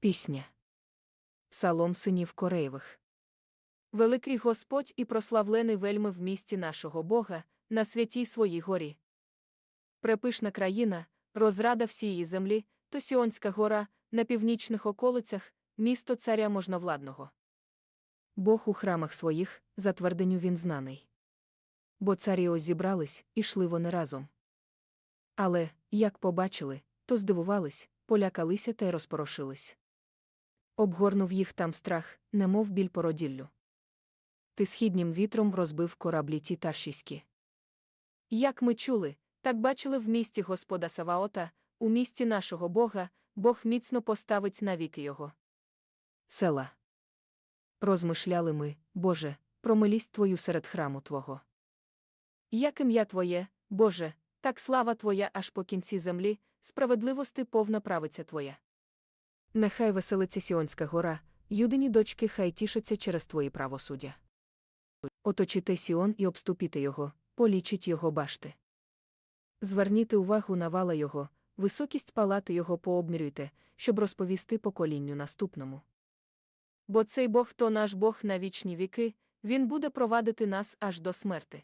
Пісня. Псалом синів Кореєвих. Великий Господь і прославлений вельми в місті нашого Бога, на святій своїй горі. Препишна країна, розрада всієї землі, то Сіонська гора, на північних околицях, місто царя можновладного. Бог у храмах своїх, за твердиню він знаний. Бо царі ось зібрались, і йшли вони разом. Але, як побачили, то здивувались, полякалися та й розпорошились. Обгорнув їх там страх, немов біль породіллю. Ти східнім вітром розбив кораблі ті таршіські. Як ми чули, так бачили в місті Господа Саваота, у місті нашого Бога, Бог міцно поставить навіки його. Села. Розмишляли ми, Боже, про милість Твою серед храму Твого. Як ім'я Твоє, Боже, так слава Твоя аж по кінці землі, справедливости повна правиця Твоя. Нехай веселиться Сіонська гора, юдині дочки хай тішаться через Твої правосуддя. Оточите Сіон і обступіте його, полічіть його башти. Зверніте увагу на вала його, високість палати його пообмірюйте, щоб розповісти поколінню наступному. Бо цей Бог то наш Бог на вічні віки, він буде провадити нас аж до смерти.